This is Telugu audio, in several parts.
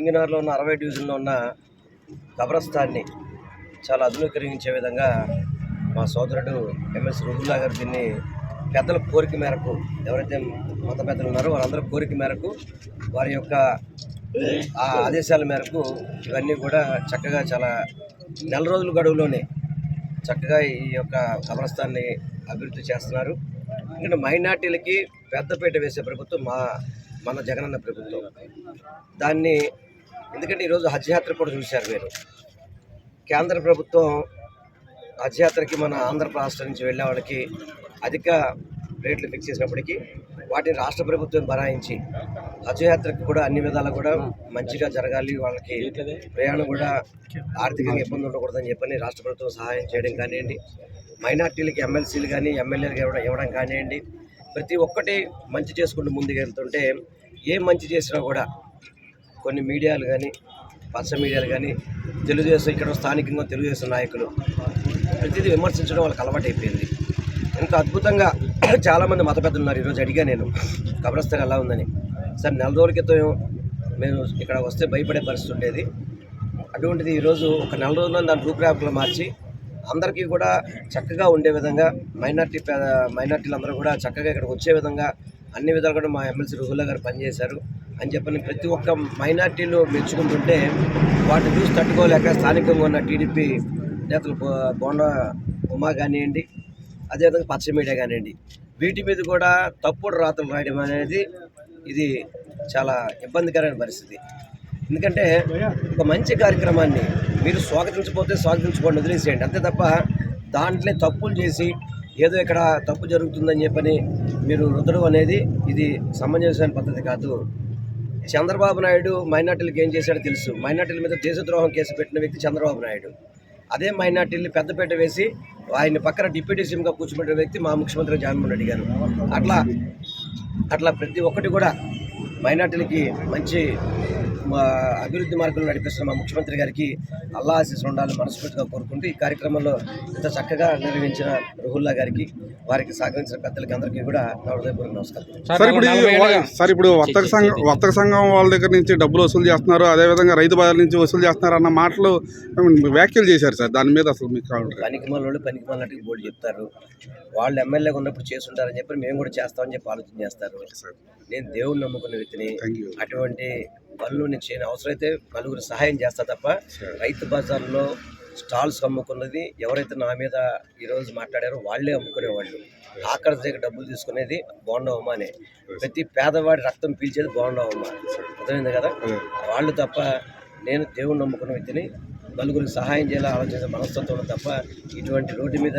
మన సింగనార్లో ఉన్న అరవై డివిజన్లో ఉన్న కబ్రస్థాన్ని చాలా ఆధునీకరించే విధంగా మా సోదరుడు ఎంఎస్ రుహుల్లా గారు దీన్ని పెద్దల కోరిక మేరకు ఎవరైతే మత పెద్దలు ఉన్నారో వారందరి కోరిక మేరకు వారి యొక్క ఆ ఆదేశాల మేరకు ఇవన్నీ కూడా చక్కగా చాలా నెల రోజుల గడువులోనే చక్కగా ఈ యొక్క కబ్రస్థాన్ని అభివృద్ధి చేస్తున్నారు. ఎందుకంటే మైనార్టీలకి పెద్దపీట వేసే ప్రభుత్వం మా మన జగనన్న ప్రభుత్వం. దాన్ని ఎందుకంటే ఈరోజు హజ్ యాత్ర కూడా చూశారు మీరు. కేంద్ర ప్రభుత్వం హజ్ యాత్రకి మన ఆంధ్ర రాష్ట్రం నుంచి వెళ్ళే వాళ్ళకి అధిక రేట్లు ఫిక్స్ చేసినప్పటికీ వాటిని రాష్ట్ర ప్రభుత్వం బరాయించి హజ్ యాత్రకు కూడా అన్ని విధాలు కూడా మంచిగా జరగాలి. వాళ్ళకి ప్రయాణం కూడా ఆర్థికంగా ఇబ్బంది ఉండకూడదని చెప్పని రాష్ట్ర ప్రభుత్వం సహాయం చేయడం కానివ్వండి మైనార్టీలకి ఎమ్మెల్సీలు కానీ ఎమ్మెల్యేలకు ఇవ్వడం ఇవ్వడం కానివ్వండి ప్రతి ఒక్కటి మంచి చేసుకుంటూ ముందుకు వెళ్తుంటే ఏ మంచి చేసినా కూడా కొన్ని మీడియాలు కానీ పచ్చ మీడియాలు కానీ తెలుగుదేశం ఇక్కడ స్థానికంగా తెలుగుదేశం నాయకులు ప్రతిదీ విమర్శించడం వాళ్ళకి అలవాటు అయిపోయింది ఇంత అద్భుతంగా చాలామంది మత పెద్దలు ఉన్నారు ఈరోజు అడిగా నేను కబ్రస్థాన్ ఎలా ఉందని. సార్ నెల రోజుల క్రితం మేము ఇక్కడ వస్తే భయపడే పరిస్థితి ఉండేది. అటువంటిది ఈరోజు ఒక నెల రోజుల్లో దాని రూపురేఖలు మార్చి అందరికీ కూడా చక్కగా ఉండే విధంగా మైనార్టీ పేద మైనార్టీలు అందరూ కూడా చక్కగా ఇక్కడికి వచ్చే విధంగా అన్ని విధాలు కూడా మా ఎమ్మెల్సీ రుహుల్లా గారు పనిచేశారు. అని చెప్పని ప్రతి ఒక్క మైనార్టీలు మెచ్చుకుంటుంటే వాటిని చూసి తట్టుకోలేక స్థానికంగా ఉన్న టీడీపీ నేతలు బోండా ఉమా కానివ్వండి అదేవిధంగా పచ్చ మీడియా కానివ్వండి వీటి మీద కూడా తప్పుడు రాతలు రాయడం అనేది ఇది చాలా ఇబ్బందికరమైన పరిస్థితి. ఎందుకంటే ఒక మంచి కార్యక్రమాన్ని మీరు స్వాగతించకపోతే స్వాగతించుకోండి వదిలేసేయండి. అంతే తప్ప దాంట్లో తప్పులు చేసి ఏదో ఇక్కడ తప్పు జరుగుతుందని చెప్పని మీరు రుద్దడం అనేది ఇది సమంజసమైన పద్ధతి కాదు. చంద్రబాబు నాయుడు మైనార్టీలకు ఏం చేశాడో తెలుసు. మైనార్టీల మీద దేశద్రోహం కేసు పెట్టిన వ్యక్తి చంద్రబాబు నాయుడు. అదే మైనార్టీని పెద్దపేట వేసి ఆయన పక్కన డిప్యూటీ సీఎంగా కూర్చోబెట్టిన వ్యక్తి మా ముఖ్యమంత్రి జగన్మోహన్ రెడ్డి గారు. అట్లా అట్లా ప్రతి ఒక్కటి కూడా మైనార్టీలకి మంచి మా అభివృద్ధి మార్గంలో నడిపిస్తున్న మా ముఖ్యమంత్రి గారికి అల్లా ఆశీస్సులు ఉండాలని మనస్ఫూర్తిగా కోరుకుంటూ ఈ కార్యక్రమంలో ఇంత చక్కగా నిర్వహించిన రుహుల్లా గారికి వారికి సహకరించిన పెద్దలకి అందరికీ కూడా నా హృదయపూర్వక నమస్కారం. సార్ ఇప్పుడు వర్తక సంఘం వర్తక సంఘం వాళ్ళ దగ్గర నుంచి డబ్బులు వసూలు చేస్తున్నారు అదేవిధంగా రైతు బజార్ నుంచి వసూలు చేస్తున్నారు అన్న మాటలు వ్యాఖ్యలు చేశారు సార్. దాని మీద అసలు మీకు కావాలి. పనికి వాళ్ళు పనికి వాళ్ళకి బోర్డు చెప్తారు. వాళ్ళు ఎమ్మెల్యేగా ఉన్నప్పుడు చేస్తుంటారని చెప్పి మేము కూడా చేస్తామని చెప్పి ఆలోచన చేస్తారు. నేను దేవుణ్ణి నమ్ముకున్న వ్యక్తిని అటువంటి పనులు నేను చేయను అవసరమైతే నలుగురు సహాయం చేస్తా తప్ప రైతు బజార్లో స్టాల్స్ అమ్ముకున్నది ఎవరైతే నా మీద ఈరోజు మాట్లాడారో వాళ్ళే అమ్ముకునేవాళ్ళు. ఆఖరి దగ్గర డబ్బులు తీసుకునేది బోండా అనే. ప్రతి పేదవాడి రక్తం పీల్చేది బోండా అమ్మ అర్థమైంది కదా? వాళ్ళు తప్ప నేను దేవుణ్ణి నమ్ముకున్న వ్యక్తిని నలుగురికి సహాయం చేయాలని ఆలోచించే మనస్తత్వం తప్ప ఇటువంటి రోడ్డు మీద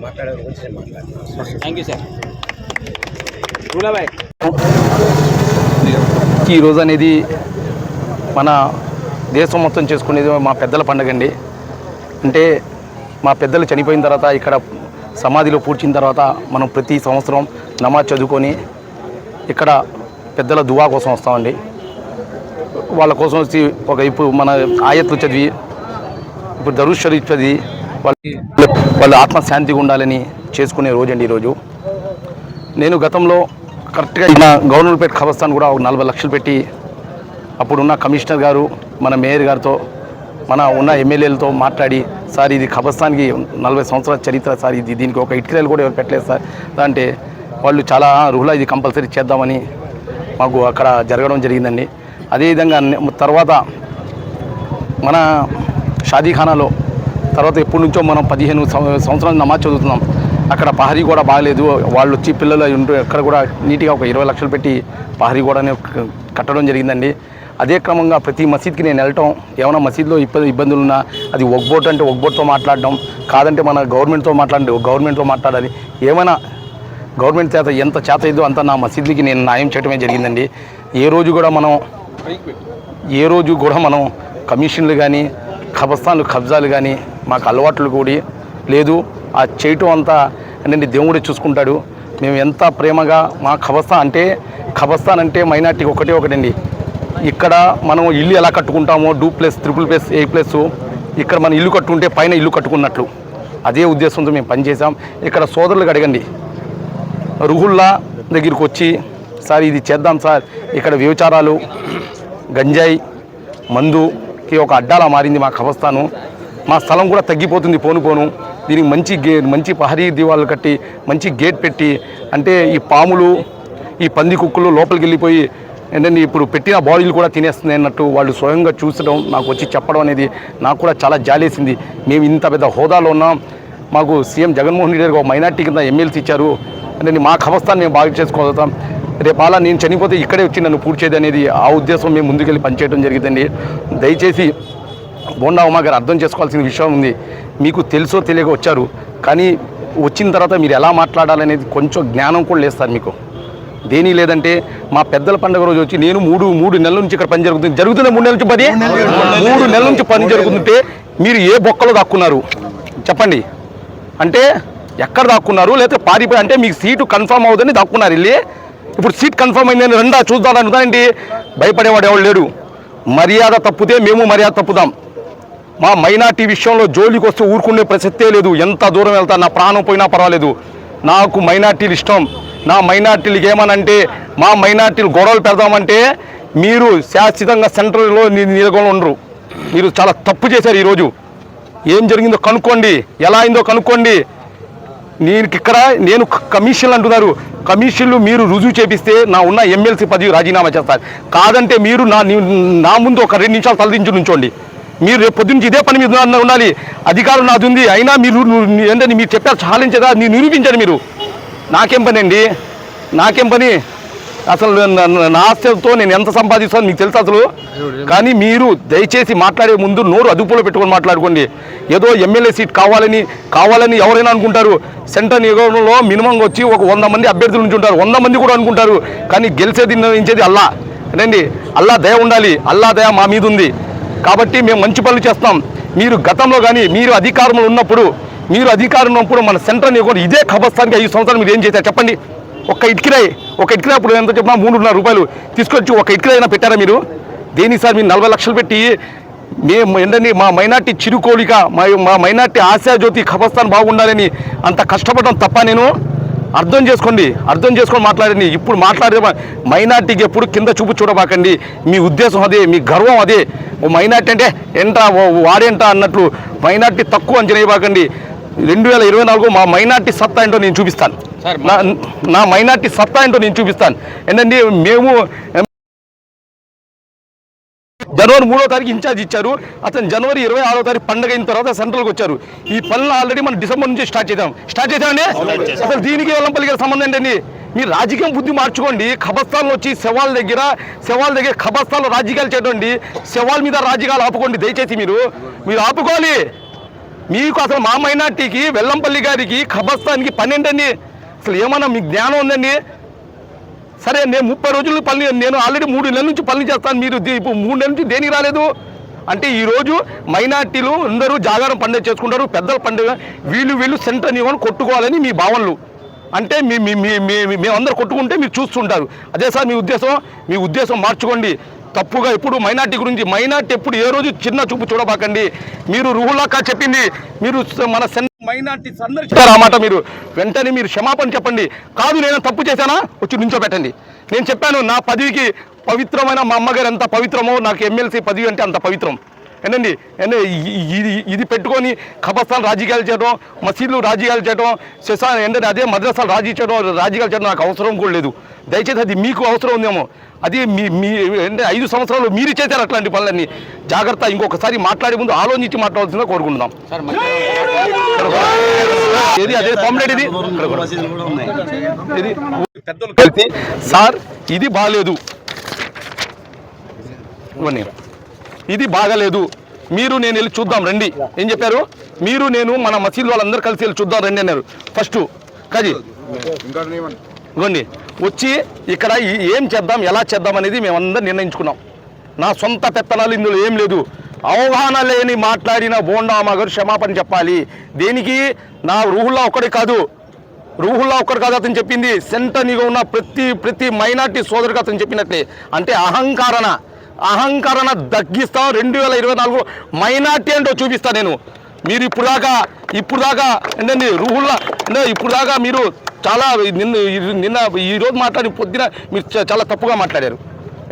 మాట్లాడే గురించి నేను మాట్లాడుతున్నాను థ్యాంక్ యూ సార్ ఈ రోజు అనేది మన దేశం మొత్తం చేసుకునేది మా పెద్దల పండుగ అండి. అంటే మా పెద్దలు చనిపోయిన తర్వాత ఇక్కడ సమాధిలో పూడ్చిన తర్వాత మనం ప్రతి సంవత్సరం నమాజ్ చదువుకొని ఇక్కడ పెద్దల దువా కోసం వస్తామండి. వాళ్ళ కోసం వచ్చి ఒక ఇప్పుడు మన ఆయత్లు చదివి ఇప్పుడు దరుష్ షరీఫ్ చదివి వాళ్ళకి వాళ్ళ ఆత్మశాంతిగా ఉండాలని చేసుకునే రోజండి ఈరోజు నేను గతంలో కరెక్ట్గా నా గవర్నమెంట్ ఖబర్స్థాన్ కూడా ఒక నలభై లక్షలు పెట్టి అప్పుడున్న కమిషనర్ గారు మన మేయర్ గారితో మన ఉన్న ఎమ్మెల్యేలతో మాట్లాడి సార్ ఇది ఖబర్స్థాన్కి నలభై సంవత్సరాల చరిత్ర సార్ ఇది దీనికి ఒక ఇటుకలు కూడా ఎవరు పెట్టలేదు సార్ అంటే వాళ్ళు చాలా రుహులా ఇది కంపల్సరీ చేద్దామని మాకు అక్కడ జరగడం జరిగిందండి. అదేవిధంగా తర్వాత మన షాదీఖానాలో తర్వాత ఎప్పటి నుంచో మనం పదిహేను సంవత్సరాలు నమాజ్ చదువుతున్నాం. అక్కడ పహరీ కూడా బాగలేదు. వాళ్ళు వచ్చి పిల్లలు ఉంటూ అక్కడ కూడా నీట్గా ఒక ఇరవై లక్షలు పెట్టి పహరీ గోడని కట్టడం జరిగిందండి. అదే క్రమంగా ప్రతి మసీద్కి నేను వెళ్ళటం ఏమైనా మసీద్లో ఇబ్బంది ఇబ్బందులు ఉన్నా అది ఒగ్బోట్ అంటే ఒగ్బోట్తో మాట్లాడడం కాదంటే మన గవర్నమెంట్తో మాట్లాడండి గవర్నమెంట్తో మాట్లాడాలి. ఏమైనా గవర్నమెంట్ చేత ఎంత చేత ఇదో అంత నా మసీద్లకి నేను న్యాయం చేయడమే జరిగిందండి. ఏ రోజు కూడా మనం ఏ రోజు కూడా మనం కమిషన్లు కానీ కబస్థాన్లు కబ్జాలు కానీ మాకు అలవాట్లు కూడి లేదు. ఆ చేయటం అంతా నేను దేవుడే చూసుకుంటాడు. మేము ఎంత ప్రేమగా మా ఖబస్థాన్ అంటే ఖబస్థాన్ అంటే మైనార్టీకి ఒకటే ఒకటండి. ఇక్కడ మనం ఇల్లు ఎలా కట్టుకుంటామో do plus triple plus A plus ఇక్కడ మనం ఇల్లు కట్టుకుంటే పైన ఇల్లు కట్టుకున్నట్లు. అదే ఉద్దేశంతో మేము పనిచేసాం ఇక్కడ సోదరులకు అడగండి. రుహుల్లా దగ్గరికి వచ్చి సార్ ఇది చేద్దాం సార్. ఇక్కడ వ్యభిచారాలు గంజాయి మందుకి ఒక అడ్డాలా మారింది మా కవస్థాను మా స్థలం కూడా తగ్గిపోతుంది పోను పోను. దీనికి మంచి గే మంచి పహరీ దీవాలు కట్టి మంచి గేట్ పెట్టి అంటే ఈ పాములు ఈ పంది కుక్కలు లోపలికి వెళ్ళిపోయి ఏంటంటే ఇప్పుడు పెట్టిన బాడీలు కూడా తినేస్తుంది అన్నట్టు వాళ్ళు స్వయంగా చూసడం నాకు వచ్చి చెప్పడం అనేది నాకు కూడా చాలా జాలేసింది. మేము ఇంత పెద్ద హోదాలో ఉన్నాం. మాకు సీఎం జగన్మోహన్ రెడ్డి గారు ఒక మైనార్టీ కింద ఎమ్మెల్సీ ఇచ్చారు. అంటే మా కవస్థాన్ని మేము బాగా చేసుకోగలుగుతాం రేపు అలా నేను చనిపోతే ఇక్కడే వచ్చి నన్ను పూడ్చేది అనేది ఆ ఉద్దేశం మేము ముందుకెళ్ళి పనిచేయడం జరిగిందండి. దయచేసి బోండా ఉమా గారు అర్థం చేసుకోవాల్సిన విషయం ఉంది. మీకు తెలుసో తెలియక వచ్చారు. కానీ వచ్చిన తర్వాత మీరు ఎలా మాట్లాడాలనేది కొంచెం జ్ఞానం కూడా లేస్తారు మీకు. దేని లేదంటే మా పెద్దల పండుగ రోజు వచ్చి నేను మూడు మూడు నెలల నుంచి ఇక్కడ పని జరుగుతుంది. జరుగుతుంది మూడు నెలల నుంచి పని? మూడు నెలల నుంచి పని జరుగుతుంటే మీరు ఏ బొక్కలో దాక్కున్నారు? చెప్పండి. అంటే ఎక్కడ దాక్కున్నారు? లేకపోతే పారిపోయి అంటే మీకు సీటు కన్ఫర్మ్ అవుతుందని దాక్కున్నారు వెళ్ళి. ఇప్పుడు సీట్ కన్ఫర్మ్ అయిందని రెండా చూద్దాం అనుకుంటానండి భయపడేవాడు ఎవడు లేడు. మర్యాద తప్పితే మేము మర్యాద తప్పుదాం. మా మైనార్టీ విషయంలో జోలికి వస్తే ఊరుకునే ప్రసక్తే లేదు. ఎంత దూరం వెళ్తా నా ప్రాణం పోయినా పర్వాలేదు. నాకు మైనార్టీలు ఇష్టం. నా మైనార్టీలకు ఏమనంటే మా మైనార్టీలు గొడవలు పెడదామంటే మీరు శాశ్వతంగా సెంట్రల్లో నిలగొని ఉండరు. మీరు చాలా తప్పు చేశారు ఈరోజు. ఏం జరిగిందో కనుక్కోండి. ఎలా అయిందో కనుక్కోండి. నేను ఇక్కడ నేను కమిషన్లు అంటున్నారు. కమిషన్లు మీరు రుజువు చేపిస్తే నా ఉన్న ఎమ్మెల్సీ పదవి రాజీనామా చేస్తారు. కాదంటే మీరు నా నా ముందు ఒక రెండు నిమిషాలు తలదించి నుంచోండి. మీరు రేపు పొద్దున్న ఇదే పని మీద ఉండాలి. అధికారం నాది ఉంది. అయినా మీరు ఏంటని మీరు చెప్పారు చాలించదా? మీరు నిరూపించండి మీరు. నాకేం పని అండి? నాకేం పని? అసలు నా- నా- ఆస్తితో నేను ఎంత సంపాదిస్తాను మీకు తెలుసు అసలు. కానీ మీరు దయచేసి మాట్లాడే ముందు నోరు అదుపులో పెట్టుకొని మాట్లాడుకోండి. ఏదో ఎమ్మెల్యే సీట్ కావాలని కావాలని ఎవరైనా అనుకుంటారు. సెంటర్ నియోజకవర్గంలో మినిమం వచ్చి ఒక వంద మంది అభ్యర్థులు నుంచి ఉంటారు. వంద మంది కూడా అనుకుంటారు. కానీ గెలిచేది నిర్ణయించేది అల్లా. రండి అల్లా దయ ఉండాలి. అల్లా దయ మా మీద ఉంది. కాబట్టి మేము మంచి పనులు చేస్తాం. మీరు గతంలో కానీ మీరు అధికారంలో ఉన్నప్పుడు మీరు అధికారంలో ఉన్నప్పుడు మన సెంటర్ నియోజకవర్గం ఇదే కబస్థానికి ఐదు సంవత్సరాలు మీరు ఏం చేశారు చెప్పండి. ఒక ఇటుకిరాయి ఒక ఇటుకిరాయి అప్పుడు ఎంత చెప్పినా మూడున్నర రూపాయలు తీసుకొచ్చి ఒక ఇటుకిరాయి పెట్టారా మీరు? దేని సార్ మీరు నలభై లక్షలు పెట్టి మేము ఏంటండి మా మైనార్టీ చిరుకోలిక మా మా మైనార్టీ ఆశాజ్యోతి ఖబర్స్థాన్ బాగుండాలని అంత కష్టపడడం తప్ప నేను? అర్థం చేసుకోండి అర్థం చేసుకొని మాట్లాడండి. ఇప్పుడు మాట్లాడే మైనార్టీకి ఎప్పుడు కింద చూపు చూడబాకండి. మీ ఉద్దేశం అదే మీ గర్వం అదే. ఓ మైనార్టీ అంటే ఏంటా ఓ వాడేంటా అన్నట్లు మైనార్టీ తక్కువ అంచనా ఇవ్వకండి రెండు వేల ఇరవై నాలుగు మా మైనార్టీ సత్తా ఏంటో నేను చూపిస్తాను. నా నా మైనార్టీ సత్తా ఏంటో నేను చూపిస్తాను. ఏంటంటే మేము జనవరి మూడో తారీఖు ఇన్ఛార్జ్ ఇచ్చారు. అతను జనవరి ఇరవై ఆరో తారీఖు పండగ అయిన తర్వాత సెంట్రల్కి వచ్చారు. ఈ పనులు ఆల్రెడీ మనం డిసెంబర్ నుంచి స్టార్ట్ చేద్దాం. స్టార్ట్ చేద్దామండి? అసలు దీనికి వెల్లంపల్లి గారి సంబంధం ఏంటండి? మీరు రాజకీయం బుద్ధి మార్చుకోండి. ఖబర్స్థాన్లో వచ్చి శవాల దగ్గర శవాల దగ్గర ఖబర్స్థాన్లో రాజకీయాలు చేయడండి శవాల మీద రాజకీయాలు ఆపుకోండి దయచేసి మీరు. మీరు ఆపుకోవాలి. మీకు అసలు మా మైనార్టీకి వెల్లంపల్లి గారికి ఖబర్స్థాన్కి పని ఏంటండి? అసలు ఏమన్నా మీకు జ్ఞానం ఉందండి? సరే నేను ముప్పై రోజులు పని నేను ఆల్రెడీ మూడు నెలల నుంచి పని చేస్తాను. మీరు ఇప్పుడు మూడు నెలల నుంచి దేనికి రాలేదు? అంటే ఈరోజు మైనార్టీలు అందరూ జాగారం పండుగ చేసుకుంటారు పెద్దల పండుగ. వీళ్ళు వీళ్ళు సెంటర్ ఇవ్వని కొట్టుకోవాలని మీ భావనలు. అంటే మీ మీ- మేమందరూ కొట్టుకుంటే మీరు చూస్తుంటారు. అదే సార్ మీ ఉద్దేశం? మీ ఉద్దేశం మార్చుకోండి. తప్పుగా ఎప్పుడు మైనార్టీ గురించి మైనార్టీ ఎప్పుడు ఏ రోజు చిన్న చూపు చూడబాకండి. మీరు రుహులాకా చెప్పింది మీరు మన మైనార్టీ సందర్శించారు అన్నమాట మీరు. వెంటనే మీరు క్షమాపణ చెప్పండి. కాదు నేను తప్పు చేశానా? వచ్చి నించోబెట్టండి. నేను చెప్పాను నా పదవికి పవిత్రమైన మా అమ్మగారు ఎంత పవిత్రమో నాకు ఎమ్మెల్సీ పదవి అంటే అంత పవిత్రం. ఏంటండి? ఇ- ఇది ఇది పెట్టుకొని ఖబర్స్థాన్ రాజకీయాలు చేయడం మసీదులు రాజకీయాలు చేయడం శశా ఏంటంటే అదే మద్రసాలు రాజీ చేయడం రాజకీయాలు చేయడం నాకు అవసరం కూడా లేదు. దయచేసి అది మీకు అవసరం ఉందేమో. అది మీ మీ అంటే ఐదు సంవత్సరాలు మీరు చేశారు అట్లాంటి పనులన్నీ. జాగ్రత్త ఇంకొకసారి మాట్లాడే ముందు ఆలోచించి మాట్లాడాల్సిందిగా కోరుకుంటున్నాం. ఏది? అదే పాంప్లెట్ ఇది? ఇది పెద్దలు కలిసి సార్ ఇది బాగాలేదు ఇవన్నీ ఇది బాగలేదు. మీరు నేను వెళ్ళి చూద్దాం రండి. ఏం చెప్పారు? మీరు నేను మన మసీదు వాళ్ళందరూ కలిసి వెళ్ళి చూద్దాం రండి అన్నారు. ఫస్ట్ కజీ. ఇవ్వండి వచ్చి ఇక్కడ ఏం చేద్దాం ఎలా చేద్దాం అనేది మేమందరం నిర్ణయించుకున్నాం. నా సొంత పెత్తనాలు ఇందులో ఏం లేదు. అవగాహన లేని మాట్లాడిన బోండా గారు క్షమాపణ చెప్పాలి. దేనికి? నా రూహుల్లా ఒక్కడే కాదు. రూహుల్లా ఒక్కడు కాదు అతను చెప్పింది. సెంటర్నిగా ఉన్న ప్రతి ప్రతి మైనార్టీ సోదరుగా అతను చెప్పినట్లే. అంటే అహంకారణ. అహంకరణ తగ్గిస్తాం రెండు వేల ఇరవై నాలుగు మైనార్టీ ఏంటో చూపిస్తా నేను. మీరు ఇప్పుడు దాకా ఇప్పుడు దాకా ఏంటండి రూహుల్లా అంటే ఇప్పుడు దాకా మీరు చాలా నిన్న నిన్న ఈరోజు మాట్లాడి పొద్దున మీరు చాలా తప్పుగా మాట్లాడారు.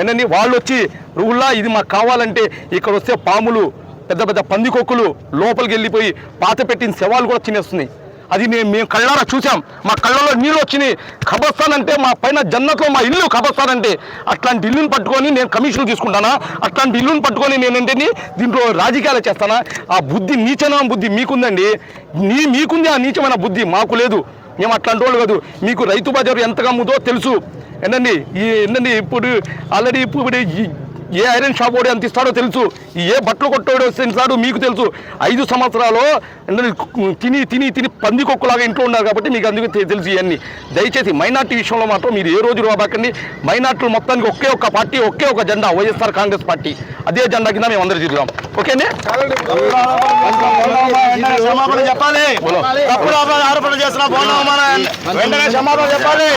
ఏంటండి వాళ్ళు వచ్చి రూహుల్లా ఇది మాకు కావాలంటే ఇక్కడ వస్తే పాములు పెద్ద పెద్ద పందికొక్కులు లోపలికి వెళ్ళిపోయి పాత పెట్టిన శవాలు కూడా తినేస్తున్నాయి. అది మేము మేము కళ్ళారా చూసాం మా కళ్ళలో నీళ్ళు వచ్చినాయి. ఖబర్స్థాన్ అంటే మా పైన జన్నట్లో మా ఇల్లు ఖబర్స్థాన్ అంటే. అట్లాంటి ఇల్లుని పట్టుకొని నేను కమిషన్ తీసుకుంటానా? అట్లాంటి ఇల్లుని పట్టుకొని నేను ఏంటని దీంట్లో రాజకీయాలు చేస్తానా? ఆ బుద్ధి నీచన బుద్ధి మీకుందండి? నీ మీకుంది ఆ నీచమైన బుద్ధి మాకు లేదు. మేము అట్లాంటి వాళ్ళు కాదు. మీకు రైతు బజారు ఎంతగా ముందో తెలుసు. ఏంటండి? ఈ ఏంటండి? ఇప్పుడు ఆల్రెడీ ఇప్పుడు ఏ ఐరన్ షాప్ వాడు ఎంత ఇస్తాడో తెలుసు. ఏ బట్టలు కొట్టోడు ఇస్తాడో మీకు తెలుసు. ఐదు సంవత్సరాలు తిని తిని తిని పందికొక్కులాగా ఇంట్లో ఉన్నారు కాబట్టి మీకు అందుకు తెలుసు ఇవన్నీ. దయచేసి మైనార్టీ విషయంలో మాత్రం మీరు ఏ రోజు రాబాకండి. మైనార్టీలు మొత్తానికి ఒకే ఒక పార్టీ ఒకే ఒక జెండా వైఎస్ఆర్ కాంగ్రెస్ పార్టీ. అదే జెండా కింద మేము అందరూ తిరుగుతాం ఓకేనే చెప్పాలి. తప్పుడు ఆరోపణ చేస్తున్న వెంటనే క్షమాపణ చెప్పాలి.